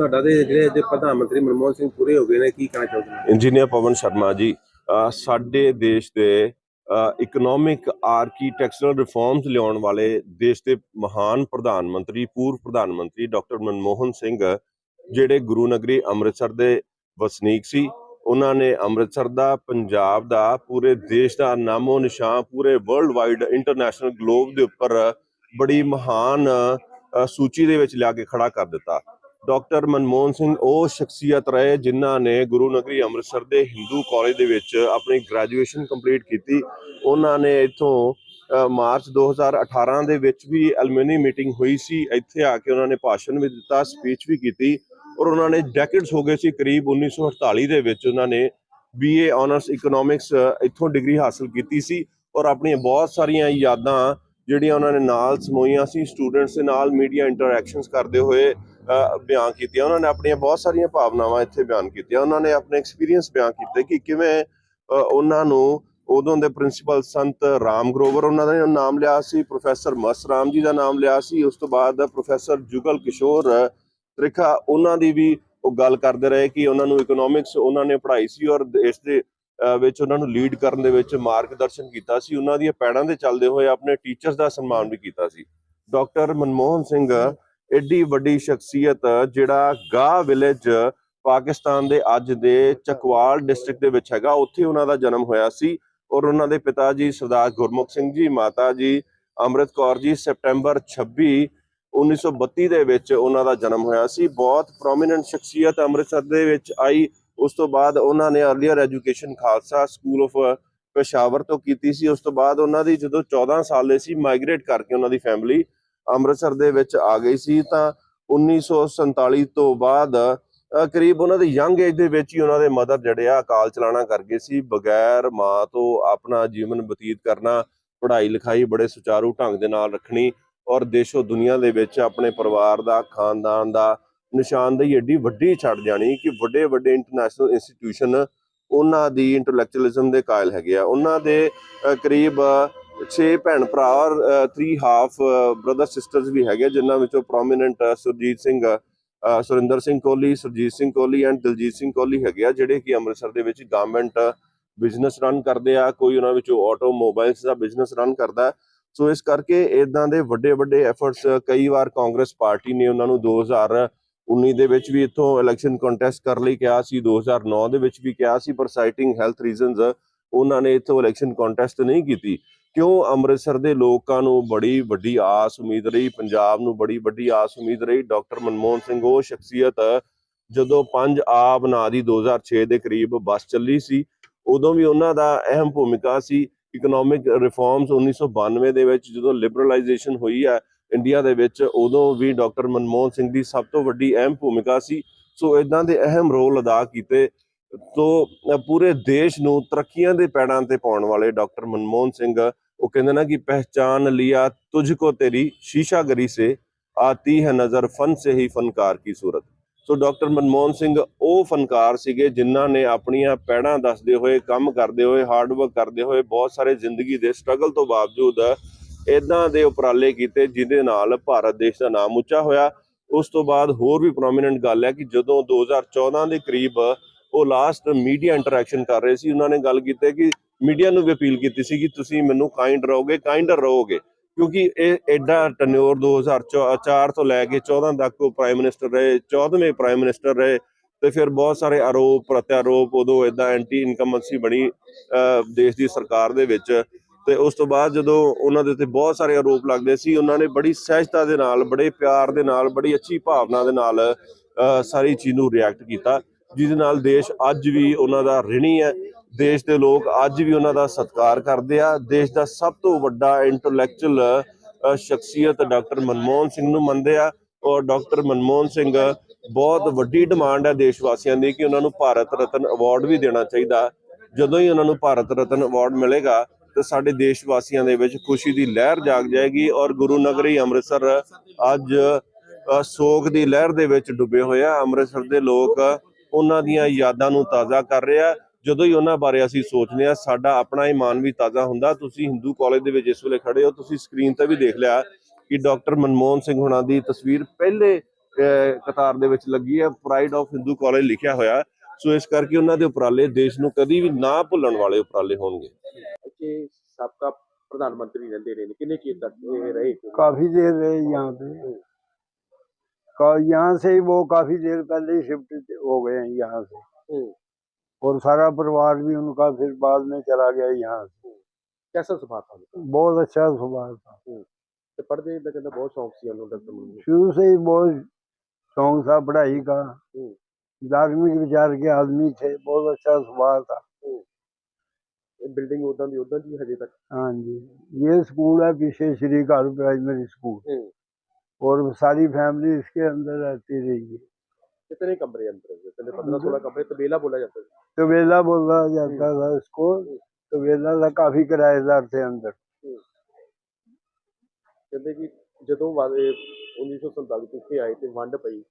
ਤੁਹਾਡਾ ਦੇ ਜਿਹੜੇ ਅੱਜ ਪ੍ਰਧਾਨ ਮੰਤਰੀ ਮਨਮੋਹਨ ਸਿੰਘ ਪੂਰੇ ਹੋ ਗਏ ਨੇ, ਕੀ ਕਹਿਣਾ ਚਾਹੁੰਦੇ ਨੇ ਇੰਜੀਨੀਅਰ ਪਵਨ ਸ਼ਰਮਾ ਜੀ ਸਾਡੇ ਦੇਸ਼ ਦੇ ਇਕਨੋਮਿਕ ਆਰਕੀਟੈਕਚਰਲ ਰਿਫਾਰਮਸ ਲਿਆਉਣ ਵਾਲੇ ਦੇਸ਼ ਦੇ ਮਹਾਨ ਪ੍ਰਧਾਨ ਮੰਤਰੀ, ਪੂਰਵ ਪ੍ਰਧਾਨ ਮੰਤਰੀ ਡਾਕਟਰ ਮਨਮੋਹਨ ਸਿੰਘ, ਜਿਹੜੇ ਗੁਰੂ ਨਗਰੀ ਅੰਮ੍ਰਿਤਸਰ ਦੇ ਵਸਨੀਕ ਸੀ, ਉਹਨਾਂ ਨੇ ਅੰਮ੍ਰਿਤਸਰ ਦਾ, ਪੰਜਾਬ ਦਾ, ਪੂਰੇ ਦੇਸ਼ ਦਾ ਨਾਮੋ ਨਿਸ਼ਾਨ, ਪੂਰੇ ਵਰਲਡ ਵਾਈਡ ਇੰਟਰਨੈਸ਼ਨਲ ਗਲੋਬ ਦੇ ਉੱਪਰ ਬੜੀ ਮਹਾਨ ਸੂਚੀ ਦੇ ਵਿੱਚ ਲਿਆ ਕੇ ਖੜਾ ਕਰ ਦਿੱਤਾ। ਡਾਕਟਰ ਮਨਮੋਹਨ ਸਿੰਘ ਉਹ ਸ਼ਖਸੀਅਤ ਰਹੇ ਜਿਨ੍ਹਾਂ ਨੇ ਗੁਰੂ ਨਗਰੀ ਅੰਮ੍ਰਿਤਸਰ ਦੇ ਹਿੰਦੂ ਕਾਲਜ ਦੇ ਵਿੱਚ ਆਪਣੀ ਗ੍ਰੈਜੂਏਸ਼ਨ ਕੰਪਲੀਟ ਕੀਤੀ। ਉਹਨਾਂ ਨੇ ਇੱਥੋਂ ਅ, ਮਾਰਚ 2018 ਦੇ ਵਿੱਚ ਵੀ ਐਲੂਮਨੀ ਮੀਟਿੰਗ ਹੋਈ ਸੀ। ਇੱਥੇ ਆ ਕੇ ਉਹਨਾਂ ਨੇ ਭਾਸ਼ਣ ਵੀ ਦਿੱਤਾ ਸਪੀਚ ਵੀ ਕੀਤੀ ਔਰ ਉਹਨਾਂ ਨੇ ਡੈਕੇਡਸ ਹੋ ਗਏ ਸੀ ਕਰੀਬ 1948 ਦੇ ਵਿੱਚ ਉਹਨਾਂ ਨੇ ਬੀਏ ਆਨਰਸ ਇਕਨੋਮਿਕਸ ਇੱਥੋਂ ਡਿਗਰੀ ਹਾਸਲ ਕੀਤੀ ਸੀ ਔਰ ਆਪਣੀਆਂ ਬਹੁਤ ਸਾਰੀਆਂ ਯਾਦਾਂ ਜਿਹੜੀਆਂ ਉਹਨਾਂ ਨੇ ਨਾਲ ਸਮੋਈਆਂ ਸੀ ਸਟੂਡੈਂਟਸ ਦੇ ਨਾਲ ਮੀਡੀਆ ਇੰਟਰੈਕਸ਼ਨਸ ਕਰਦੇ ਹੋਏ ਬਿਆਨ ਕੀਤੀਆਂ। ਉਹਨਾਂ ਨੇ ਆਪਣੀਆਂ ਬਹੁਤ ਸਾਰੀਆਂ ਭਾਵਨਾਵਾਂ ਇੱਥੇ ਬਿਆਨ ਕੀਤੀਆਂ। ਉਹਨਾਂ ਨੇ ਆਪਣੇ ਐਕਸਪੀਰੀਅੰਸ ਬਿਆਨ ਕੀਤੇ ਕਿ ਕਿਵੇਂ ਉਹਨਾਂ ਨੂੰ ਉਦੋਂ ਦੇ ਪ੍ਰਿੰਸੀਪਲ ਸੰਤ ਰਾਮ ਗਰੋਵਰ ਉਹਨਾਂ ਦਾ ਨਾਮ ਲਿਆ ਸੀ ਪ੍ਰੋਫੈਸਰ ਮਸ ਰਾਮ ਜੀ ਦਾ ਨਾਮ ਲਿਆ ਸੀ, ਉਸ ਤੋਂ ਬਾਅਦ ਪ੍ਰੋਫੈਸਰ ਜੁਗਲ ਕਿਸ਼ੋਰ ਤ੍ਰਿਖਾ, ਉਹਨਾਂ ਦੀ ਵੀ ਉਹ ਗੱਲ ਕਰਦੇ ਰਹੇ ਕਿ ਉਹਨਾਂ ਨੂੰ ਇਕਨੋਮਿਕਸ ਉਹਨਾਂ ਨੇ ਪੜ੍ਹਾਈ ਸੀ ਔਰ ਇਸ ਦੇ ਵਿੱਚ ਉਹਨਾਂ ਨੂੰ ਲੀਡ ਕਰਨ ਦੇ ਵਿੱਚ ਮਾਰਗਦਰਸ਼ਨ ਕੀਤਾ ਸੀ। ਉਹਨਾਂ ਦੀਆਂ ਪੈੜਾਂ ਦੇ ਚੱਲਦੇ ਹੋਏ ਆਪਣੇ ਟੀਚਰਸ ਦਾ ਸਨਮਾਨ ਵੀ ਕੀਤਾ ਸੀ। ਡਾਕਟਰ ਮਨਮੋਹਨ ਸਿੰਘ ਐਡੀ ਵੱਡੀ ਸ਼ਖਸੀਅਤ ਜਿਹੜਾ ਗਾ ਵਿਲੇਜ ਪਾਕਿਸਤਾਨ ਦੇ ਅੱਜ ਦੇ ਚਕਵਾਲ ਡਿਸਟ੍ਰਿਕਟ ਦੇ ਵਿੱਚ ਹੈਗਾ। ਉੱਥੇ ਉਹਨਾਂ ਦਾ ਜਨਮ ਹੋਇਆ ਸੀ ਔਰ ਉਹਨਾਂ ਦੇ ਪਿਤਾ ਜੀ ਸਰਦਾਰ ਗੁਰਮੁਖ ਸਿੰਘ ਜੀ, ਮਾਤਾ ਜੀ ਅੰਮ੍ਰਿਤ ਕੌਰ ਜੀ, ਸਪਟੈਂਬਰ 26 1932 ਦੇ ਵਿੱਚ ਉਹਨਾਂ ਦਾ ਜਨਮ ਹੋਇਆ ਸੀ। ਬਹੁਤ ਪ੍ਰੋਮਿਨੈਂਟ ਸ਼ਖਸੀਅਤ ਅੰਮ੍ਰਿਤਸਰ ਦੇ ਵਿੱਚ ਆਈ। ਉਸ ਤੋਂ ਬਾਅਦ ਉਹਨਾਂ ਨੇ earlier education Khalsa school of Peshawar ਤੋਂ ਕੀਤੀ ਸੀ। ਉਸ ਤੋਂ ਬਾਅਦ ਉਹਨਾਂ ਦੀ ਜਦੋਂ 14 ਸਾਲ ਦੇ ਸੀ ਮਾਈਗ੍ਰੇਟ ਕਰਕੇ ਉਹਨਾਂ ਦੀ ਫੈਮਿਲੀ ਅੰਮ੍ਰਿਤਸਰ ਦੇ ਵਿੱਚ ਆ ਗਈ ਸੀ ਤਾਂ 1947 ਤੋਂ ਬਾਅਦ ਕਰੀਬ ਉਹਨਾਂ ਦੇ ਯੰਗ ਏਜ ਦੇ ਵਿੱਚ ਹੀ ਉਹਨਾਂ ਦੇ ਮਦਰ ਜਿਹੜੇ ਆ ਅਕਾਲ ਚਲਾਣਾ ਕਰ ਗਏ ਸੀ, ਬਗੈਰ ਮਾਂ ਤੋਂ ਆਪਣਾ ਜੀਵਨ ਬਤੀਤ ਕਰਨਾ, ਪੜ੍ਹਾਈ ਲਿਖਾਈ ਬੜੇ ਸੁਚਾਰੂ ਢੰਗ ਦੇ ਨਾਲ ਰੱਖਣੀ ਔਰ ਦੇਸ਼ੋ ਦੁਨੀਆ ਦੇ ਵਿੱਚ ਆਪਣੇ ਪਰਿਵਾਰ ਦਾ, ਖਾਨਦਾਨ ਦਾ ਨਿਸ਼ਾਨਦੇਹੀ ਏਡੀ ਵੱਡੀ ਛੱਡ ਜਾਣੀ ਕਿ ਵੱਡੇ ਵੱਡੇ ਇੰਟਰਨੈਸ਼ਨਲ ਇੰਸਟੀਟਿਊਸ਼ਨ ਉਹਨਾਂ ਦੀ ਇੰਟੈਲੈਕਚੁਅਲਿਜ਼ਮ ਦੇ ਕਾਇਲ ਹੈਗੇ ਆ। ਉਹਨਾਂ ਦੇ ਕਰੀਬ ਛੇ ਭੈਣ ਭਰਾ ਔਰ 3 ਹਾਫ ਬ੍ਰਦਰ ਸਿਸਟਰਸ ਵੀ ਹੈਗੇ ਜਿਨ੍ਹਾਂ ਵਿੱਚੋਂ ਪ੍ਰੋਮਿਨੈਂਟ ਸੁਰਜੀਤ ਸਿੰਘ ਸੁਰਿੰਦਰ ਸਿੰਘ ਕੋਹਲੀ, ਸੁਰਜੀਤ ਸਿੰਘ ਕੋਹਲੀ ਐਂਡ ਦਿਲਜੀਤ ਸਿੰਘ ਕੋਹਲੀ ਹੈਗੇ ਆ, ਜਿਹੜੇ ਕਿ ਅੰਮ੍ਰਿਤਸਰ ਦੇ ਵਿੱਚ ਗਵਰਨਮੈਂਟ ਬਿਜ਼ਨਸ ਰਨ ਕਰਦੇ ਆ, ਕੋਈ ਉਹਨਾਂ ਵਿੱਚੋਂ ਆਟੋਮੋਬਾਈਲਸ ਦਾ ਬਿਜ਼ਨਸ ਰਨ ਕਰਦਾ ਸੋ ਇਸ ਕਰਕੇ ਇਦਾਂ ਦੇ ਵੱਡੇ ਵੱਡੇ ਐਫਰਟਸ ਕਈ ਵਾਰ ਕਾਂਗਰਸ ਪਾਰਟੀ ਨੇ ਉਹਨਾਂ ਨੂੰ 2019 ਦੇ ਵਿੱਚ ਵੀ ਇੱਥੋਂ ਇਲੈਕਸ਼ਨ ਕੰਟੈਸਟ ਕਰ ਲਈ ਕਿਹਾ ਸੀ 2009 ਦੇ ਵਿੱਚ ਵੀ ਕਿਹਾ ਸੀ, ਪਰ ਸਾਈਟਿੰਗ ਹੈਲਥ ਰੀਜ਼ਨਸ ਉਹਨਾਂ ਨੇ ਇੱਥੋਂ ਇਲੈਕਸ਼ਨ ਕੰਟੈਸਟ ਨਹੀਂ ਕੀਤੀ। ਕਿਉਂ ਅੰਮ੍ਰਿਤਸਰ ਦੇ ਲੋਕਾਂ ਨੂੰ ਬੜੀ ਵੱਡੀ ਆਸ ਉਮੀਦ ਰਹੀ? ਪੰਜਾਬ ਨੂੰ ਬੜੀ ਵੱਡੀ ਆਸ ਉਮੀਦ ਰਹੀ। ਡਾਕਟਰ ਮਨਮੋਹਨ ਸਿੰਘ, ਉਹ ਸ਼ਖਸੀਅਤ ਜਦੋਂ ਪੰਜ ਆਬ ਨਾਂ ਦੀ 2006 ਦੇ ਕਰੀਬ ਬੱਸ ਚੱਲੀ ਸੀ, ਉਦੋਂ ਵੀ ਉਹਨਾਂ ਦਾ ਅਹਿਮ ਭੂਮਿਕਾ ਸੀ ਇਕਨੋਮਿਕ ਰਿਫਾਰਮਸ 1992 ਦੇ ਵਿੱਚ ਜਦੋਂ ਲਿਬਰਲਾਈਜੇਸ਼ਨ ਹੋਈ ਹੈ ਇੰਡੀਆ ਦੇ ਵਿੱਚ, ਉਦੋਂ ਵੀ ਡਾਕਟਰ ਮਨਮੋਹਨ ਸਿੰਘ ਦੀ ਸਭ ਤੋਂ ਵੱਡੀ ਅਹਿਮ ਭੂਮਿਕਾ ਸੀ। ਸੋ ਇਦਾਂ ਦੇ ਅਹਿਮ ਰੋਲ ਅਦਾ ਕੀਤੇ ਤੋਂ ਪੂਰੇ ਦੇਸ਼ ਨੂੰ ਤਰੱਕੀਆਂ ਦੇ ਪੈੜਾਂ ਤੇ ਪਾਉਣ ਵਾਲੇ ਡਾਕਟਰ ਮਨਮੋਹਨ ਸਿੰਘ, ਉਹ ਕਹਿੰਦੇ ਨਾ ਕਿ ਪਹਿਚਾਨ ਲਿਆ ਤੁਝਕੋ ਤੇਰੀ ਸ਼ੀਸ਼ਾ ਗਰੀ ਸੇ, ਆਤੀ ਹੈ ਨਜ਼ਰ ਫਨ ਸੇ ਹੀ ਫਨਕਾਰ ਕੀ ਸੂਰਤ। ਸੋ ਡਾਕਟਰ ਮਨਮੋਹਨ ਸਿੰਘ ਉਹ ਫਨਕਾਰ ਸੀਗੇ ਜਿਨ੍ਹਾਂ ਨੇ ਆਪਣੀਆਂ ਪੈੜਾਂ ਦੱਸਦੇ ਹੋਏ, ਕੰਮ ਕਰਦੇ ਹੋਏ ਹਾਰਡ ਵਰਕ ਕਰਦੇ ਹੋਏ ਬਹੁਤ ਸਾਰੇ ਜ਼ਿੰਦਗੀ ਦੇ ਸਟਰਗਲ ਤੋਂ ਬਾਵਜੂਦ ਇਦਾਂ ਦੇ ਉਪਰਾਲੇ ਕੀਤੇ ਜਿਹਦੇ ਨਾਲ ਭਾਰਤ ਦੇਸ਼ ਦਾ ਨਾਮ ਉੱਚਾ ਹੋਇਆ। ਉਸ ਤੋਂ ਬਾਅਦ ਹੋਰ ਵੀ ਪ੍ਰੋਮਿਨੈਂਟ ਗੱਲ ਹੈ ਕਿ ਜਦੋਂ 2014 ਦੇ ਕਰੀਬ ਉਹ ਲਾਸਟ ਮੀਡੀਆ ਇੰਟਰੈਕਸ਼ਨ ਕਰ ਰਹੇ ਸੀ, ਉਹਨਾਂ ਨੇ ਗੱਲ ਕੀਤੀ ਕਿ ਮੀਡੀਆ ਨੂੰ ਵੀ ਅਪੀਲ ਕੀਤੀ ਸੀ ਕਿ ਤੁਸੀਂ ਮੈਨੂੰ ਕਾਈਂਡ ਰਹੋਗੇ ਕਾਈਂਡਰ ਰਹੋਗੇ। ਕਿਉਂਕਿ ਇਹ ਐਡਾ ਟਨਿਓਰ 2004 ਤੋਂ ਲੈ ਕੇ 14 ਤੱਕ ਉਹ ਪ੍ਰਾਈਮ ਮਿਨਿਸਟਰ ਰਹੇ 14ਵੇਂ ਪ੍ਰਾਈਮ ਮਿਨਿਸਟਰ ਰਹੇ ਤੇ ਫਿਰ ਬਹੁਤ ਸਾਰੇ ਆਰੋਪ, ਪ੍ਰਤਿਆਰੋਪ, ਉਦੋਂ ਇਦਾਂ ਐਂਟੀ ਇਨਕਮਬੈਂਸੀ ਬਣੀ ਦੇਸ਼ ਦੀ ਸਰਕਾਰ ਦੇ ਵਿੱਚ। ਤੇ ਉਸ ਤੋਂ ਬਾਅਦ ਜਦੋਂ ਉਹਨਾਂ ਦੇ ਉੱਤੇ ਬਹੁਤ ਸਾਰੇ ਆਰੋਪ ਲੱਗਦੇ ਸੀ, ਉਹਨਾਂ ਨੇ ਬੜੀ ਸਹਿਜਤਾ ਦੇ ਨਾਲ, ਬੜੇ ਪਿਆਰ ਦੇ ਨਾਲ, ਬੜੀ ਅੱਛੀ ਭਾਵਨਾ ਦੇ ਨਾਲ ਸਾਰੀ ਚੀਜ਼ ਨੂੰ ਰਿਐਕਟ ਕੀਤਾ। ਜਿਹਦੇ ਨਾਲ ਦੇਸ਼ ਅੱਜ ਵੀ ਉਹਨਾਂ ਦਾ ਰਿਣੀ ਹੈ। ਦੇਸ਼ ਦੇ ਲੋਕ ਅੱਜ ਵੀ ਉਹਨਾਂ ਦਾ ਸਤਿਕਾਰ ਕਰਦੇ ਆ। ਦੇਸ਼ ਦਾ ਸਭ ਤੋਂ ਵੱਡਾ ਇੰਟੈਲੈਕਚੁਅਲ ਸ਼ਖਸੀਅਤ ਡਾਕਟਰ ਮਨਮੋਹਨ ਸਿੰਘ ਨੂੰ ਮੰਨਦੇ ਆ। ਔਰ ਡਾਕਟਰ ਮਨਮੋਹਨ ਸਿੰਘ ਬਹੁਤ ਵੱਡੀ ਡਿਮਾਂਡ ਹੈ ਦੇਸ਼ ਵਾਸੀਆਂ ਦੀ ਕਿ ਉਹਨਾਂ ਨੂੰ ਭਾਰਤ ਰਤਨ ਅਵਾਰਡ ਵੀ ਦੇਣਾ ਚਾਹੀਦਾ। ਜਦੋਂ ਹੀ ਉਹਨਾਂ ਨੂੰ ਭਾਰਤ ਰਤਨ ਅਵਾਰਡ ਮਿਲੇਗਾ, ਤੇ ਸਾਡੇ ਦੇਸ਼ ਵਾਸੀਆਂ ਦੇ ਵਿੱਚ ਖੁਸ਼ੀ ਦੀ ਲਹਿਰ ਜਾਗ ਜਾਏਗੀ। ਔਰ ਗੁਰੂ ਨਗਰੀ ਅੰਮ੍ਰਿਤਸਰ ਅੱਜ ਸੋਗ ਦੀ ਲਹਿਰ ਦੇ ਵਿੱਚ ਡੁੱਬੇ ਹੋਏ ਆ। ਅੰਮ੍ਰਿਤਸਰ ਦੇ ਲੋਕ ਉਹਨਾਂ ਦੀਆਂ ਯਾਦਾਂ ਨੂੰ ਤਾਜ਼ਾ ਕਰ ਰਿਹਾ। ਜਦੋਂ ਹੀ ਉਹਨਾਂ ਬਾਰੇ ਅਸੀਂ ਸੋਚਦੇ ਆ ਸਾਡਾ ਆਪਣਾ ਇਮਾਨ ਵੀ ਤਾਜ਼ਾ ਹੁੰਦਾ। ਤੁਸੀਂ ਹਿੰਦੂ ਕਾਲਜ ਦੇ ਵਿੱਚ ਇਸ ਵੇਲੇ ਖੜੇ ਹੋ। ਤੁਸੀਂ ਸਕਰੀਨ ਤੇ ਵੀ ਦੇਖ ਲਿਆ ਕਿ ਡਾਕਟਰ ਮਨਮੋਹਨ ਸਿੰਘ ਹੁਣਾਂ ਦੀ ਤਸਵੀਰ ਪਹਿਲੇ ਕਤਾਰ ਦੇ ਵਿੱਚ ਲੱਗੀ ਹੈ। ਪ੍ਰਾਈਡ ਆਫ ਹਿੰਦੂ ਕਾਲਜ ਲਿਖਿਆ ਹੋਇਆ। ਸੋ ਇਸ ਕਰਕੇ ਉਹਨਾਂ ਦੇ ਉਪਰਾਲੇ ਦੇਸ਼ ਨੂੰ ਕਦੀ ਵੀ ਨਾ ਭੁੱਲਣ ਵਾਲੇ ਉਪਰਾਲੇ ਹੋਣਗੇ। ਕਿ ਸਾਬਕਾ ਪ੍ਰਧਾਨ ਮੰਤਰੀ ਰਹਿੰਦੇ ਰਹੇ ਕਿੰਨੇ ਚਿਰ ਤੱਕ ਰਹੇ? ਕਾਫੀ ਦੇਰ ਰਹੇ ਯਹਾਂ का- यहाँ से ही वो काफी देर पहले ही शिफ्ट हो गए हैं यहाँ से हम्म, और सारा परिवार भी उनका फिर बाद में चला गया यहाँ से कैसा सुभाव था उनका? बहुत अच्छा स्वभाव था ਤੇ ਪੜ੍ਹਦੇ ਦਾ ਕਹਿੰਦਾ ਬਹੁਤ ਸ਼ੌਂਕ ਸੀ ਉਹਨੂੰ ਡਾਕਟਰ ਮਨਮੋਹਨ शुरू से ही बहुत शौक था पढ़ाई का हम्म। धार्मिक विचार के आदमी थे बहुत अच्छा स्वभाव था ਇਹ ਬਿਲਡਿੰਗ ਉਦਾਂ ਦੀ ਉਦਾਂ ਦੀ ਹਜੇ ਤੱਕ हाँ जी ये स्कूल है पीछे श्री कार प्राइमरी स्कूल हम्म, और सारी फैमिली इसके अंदर रहती रही है कितने कमरे अंदर है कहते 15 16 कमरे तबेला बोला जाता है तबेला बोला जाता था इसको तबेला था काफी किराएदार थे अंदर ਕਹਿੰਦੇ ਕਿ ਜਦੋਂ ਵਾਦੇ 1947 ਚ ਇੱਥੇ ਆਏ ਤੇ ਵੰਡ ਪਈ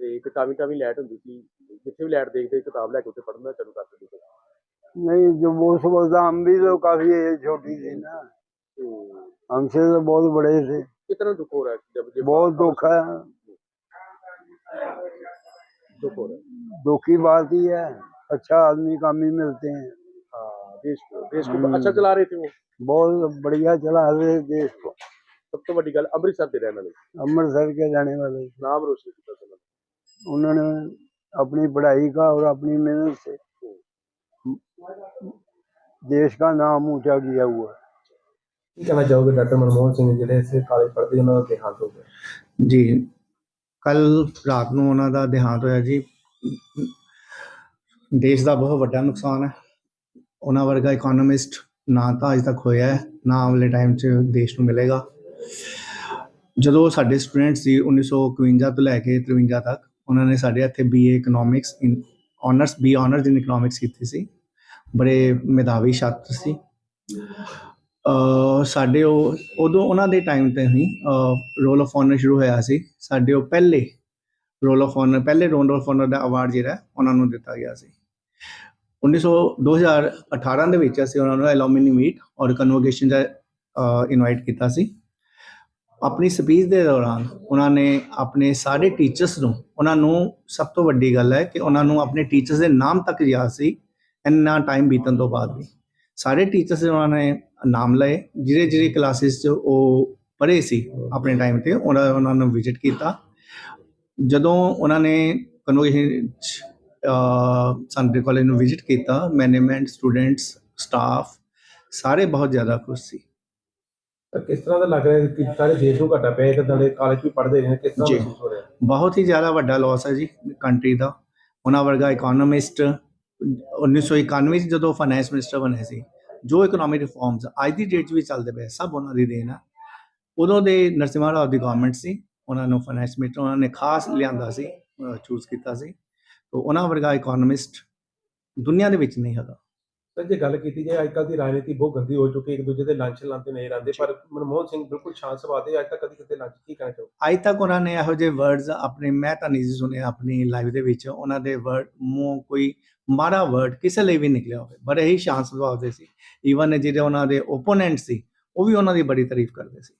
ਤੇ ਇੱਕ ਟਾਵੀ ਟਾਵੀ ਲਾਈਟ ਹੁੰਦੀ ਸੀ ਜਿੱਥੇ ਵੀ ਲਾਈਟ ਦੇਖਦੇ ਕਿਤਾਬ ਲੈ ਕੇ ਉੱਥੇ ਪੜ੍ਹਨਾ ਚਾਲੂ ਕਰ ਦਿੰਦੇ ਸੀ नहीं जो वो सुबह था हम भी तो काफी एज छोटी थी ना हम्म, हमसे तो बहुत बड़े थे कितना दुख हो रहा है जब ये बहुत दुख है। दुख हो रहा है। दुख बात ही है। अच्छा आदमी काम ही मिलते हैं। हाँ, देश को देश को हम्म। अच्छा चला रहे थे वो। बहुत बढ़िया चला रहे देश को। सब तो बड़ी गल अमृतसर के रहने वाले। अमृतसर के रहने वाले। नाम रोशन किया उन्होंने। अपनी पढ़ाई का और अपनी मेहनत से हम्म। देश का नाम ऊँचा किया हुआ है। ਕੀ ਕਹਿਣਾ ਚਾਹੋਗੇ ਡਾਕਟਰ ਮਨਮੋਹਨ ਸਿੰਘ ਜਿਹੜੇ ਇਸੇ ਕਾਲਜ ਪੜ੍ਹਦੇ ਉਹਨਾਂ ਦਾ ਦੇਹਾਂਤ ਹੋ ਗਿਆ? ਜੀ, ਕੱਲ ਰਾਤ ਨੂੰ ਉਹਨਾਂ ਦਾ ਦੇਹਾਂਤ ਹੋਇਆ ਜੀ। ਦੇਸ਼ ਦਾ ਬਹੁਤ ਵੱਡਾ ਨੁਕਸਾਨ ਹੈ। ਉਹਨਾਂ ਵਰਗਾ ਇਕਨੋਮਿਸਟ ਨਾ ਤਾਂ ਅਜੇ ਤੱਕ ਹੋਇਆ ਹੈ, ਨਾ ਆਉਣ ਵਾਲੇ ਟਾਈਮ 'ਚ ਦੇਸ਼ ਨੂੰ ਮਿਲੇਗਾ। ਜਦੋਂ ਸਾਡੇ ਸਟੂਡੈਂਟ ਸੀ 1951 ਤੋਂ ਲੈ ਕੇ 53 ਤੱਕ, ਉਹਨਾਂ ਨੇ ਸਾਡੇ ਇੱਥੇ BA economics in honours B honours in economics ਕੀਤੀ ਸੀ। ਬੜੇ ਮੇਧਾਵੀ ਛਾਤਰ ਸੀ। ਸਾਡੇ ਉਹ, ਉਦੋਂ ਉਹਨਾਂ ਦੇ ਟਾਈਮ ਤੇ ਹੀ ਰੋਲ ਆਫ ਆਨਰ ਸ਼ੁਰੂ ਹੋਇਆ ਸੀ। ਸਾਡੇ ਉਹ ਪਹਿਲੇ roll of honour roll of of honour ਦਾ ਅਵਾਰਡ ਜਿਹੜਾ ਉਹਨਾਂ ਨੂੰ ਦਿੱਤਾ ਗਿਆ ਸੀ। 1900 2018 ਦੇ ਵਿੱਚ ਅਸੀਂ ਉਹਨਾਂ ਨੂੰ ਐਲੂਮਨੀ ਮੀਟ ਔਰ ਕਨਵੋਕੇਸ਼ਨ ਦਾ ਇਨਵਾਈਟ ਕੀਤਾ ਸੀ। ਆਪਣੀ ਸਪੀਚ ਦੇ ਦੌਰਾਨ ਉਹਨਾਂ ਨੇ ਆਪਣੇ ਸਾਰੇ ਟੀਚਰਸ ਨੂੰ, ਉਹਨਾਂ ਨੂੰ ਸਭ ਤੋਂ ਵੱਡੀ ਗੱਲ ਹੈ ਕਿ ਉਹਨਾਂ ਨੂੰ ਆਪਣੇ ਟੀਚਰਸ ਦੇ ਨਾਮ ਤੱਕ ਯਾਦ ਸੀ, ਇੰਨਾ ਟਾਈਮ ਬੀਤਣ ਤੋਂ ਬਾਅਦ ਵੀ। ਸਾਰੇ ਟੀਚਰਸ ਉਹਨਾਂ ਨੇ ਨਾਮ ਲਏ ਜਿਹੜੇ ਜਿਹੜੇ ਕਲਾਸਿਸ 'ਚ ਉਹ ਪੜ੍ਹੇ ਸੀ ਆਪਣੇ ਟਾਈਮ ਤੇ ਉਹਨਾਂ ਉਹਨਾਂ ਨੂੰ ਵਿਜ਼ਿਟ ਕੀਤਾ ਜਦੋਂ ਉਹਨਾਂ ਨੇ ਕਨਵੋਕੇਸ਼ਨ ਸਾਡੇ ਕਾਲਜ ਨੂੰ ਵਿਜ਼ਿਟ ਕੀਤਾ ਮੈਨੇਜਮੈਂਟ ਸਟੂਡੈਂਟਸ ਸਟਾਫ ਸਾਰੇ ਬਹੁਤ ਜ਼ਿਆਦਾ ਖੁਸ਼ ਸੀ ਤਾਂ ਕਿਸ ਤਰ੍ਹਾਂ ਦਾ ਲੱਗ ਰਿਹਾ ਕਿ ਸਾਰੇ ਦੇਸ਼ ਨੂੰ ਘਾਟਾ ਪਿਆ ਇੱਕ ਨਾਲੇ ਕਾਲਜ ਵੀ ਪੜ੍ਹਦੇ ਰਹੇ ਨੇ ਕਿਸ ਤਰ੍ਹਾਂ। ਮਹਿਸੂਸ ਹੋ ਰਿਹਾ? ਬਹੁਤ ਹੀ ਜ਼ਿਆਦਾ ਵੱਡਾ ਲਾਸ ਹੈ ਜੀ ਕੰਟਰੀ ਦਾ ਉਹਨਾਂ ਵਰਗਾ ਇਕਨੋਮਿਸਟ 1991 ਚ ਜਦੋਂ ਫਾਈਨੈਂਸ ਮਿਨਿਸਟਰ ਬਣੇ ਸੀ ਜੋ ਇਕਨੋਮਿਕ ਰਿਫਾਰਮਸ ਅੱਜ ਦੀ ਡੇਟ 'ਚ ਵੀ ਚੱਲਦੇ ਪਏ ਸਭ ਉਹਨਾਂ ਦੀ ਦੇਣ ਆ। ਉਦੋਂ ਦੇ ਨਰਸਿਮਹਾ ਰਾਓ ਦੀ ਗਵਰਨਮੈਂਟ ਸੀ, ਉਹਨਾਂ ਨੂੰ ਫਾਈਨੈਂਸ ਮਿਨਿਸਟਰ ਉਹਨਾਂ ਨੇ ਖਾਸ ਲਿਆਂਦਾ ਸੀ ਚੂਜ਼ ਕੀਤਾ ਸੀ। ਤੋਂ ਉਹਨਾਂ ਵਰਗਾ ਇਕਨੋਮਿਸਟ ਦੁਨੀਆ ਦੇ ਵਿੱਚ ਨਹੀਂ ਹੈਗਾ। ਤਾਂ ਜੇ ਗੱਲ ਕੀਤੀ ਜਾਏ ਅੱਜ ਕੱਲ੍ਹ ਦੀ ਰਾਜਨੀਤੀ ਬਹੁਤ ਗੰਦੀ ਹੋ ਚੁੱਕੀ ਹੈ। ਇੱਕ ਦੂਜੇ ਦੇ ਲੰਚ ਲਾਉਂਦੇ ਨਜ਼ਰ ਆਉਂਦੇ ਪਰ ਮਨਮੋਹਨ ਸਿੰਘ ਬਿਲਕੁਲ ਸ਼ਾਂਤ ਸੁਭਾਅ ਦੇ ਅੱਜ ਤੱਕ ਕਦੀ ਕਿਤੇ ਲੰਚ ਕੀ ਕਹਿਣਾ ਚਾਹੋ ਅੱਜ ਤੱਕ ਉਹਨਾਂ ਨੇ ਇਹੋ ਜਿਹੇ ਵਰਡਸ ਆਪਣੇ ਮੈਂ ਤਾਂ ਨਹੀਂ ਸੁਣੇ ਆਪਣੀ ਲਾਈਫ ਦੇ ਵਿੱਚ। ਉਹਨਾਂ ਦੇ ਵਰਡ ਮੂੰਹ ਕੋਈ ਮਾੜਾ ਵਰਡ ਕਿਸੇ ਲਈ ਵੀ ਨਿਕਲਿਆ ਹੋਵੇ। ਬੜੇ ਹੀ ਸ਼ਾਂਤ ਸੁਭਾਅ ਦੇ ਸੀ। ਈਵਨ ਜਿਹੜੇ ਉਹਨਾਂ ਦੇ ਓਪੋਨੈਂਟ ਸੀ ਉਹ ਵੀ ਉਹਨਾਂ ਦੀ ਬੜੀ ਤਾਰੀਫ ਕਰਦੇ ਸੀ।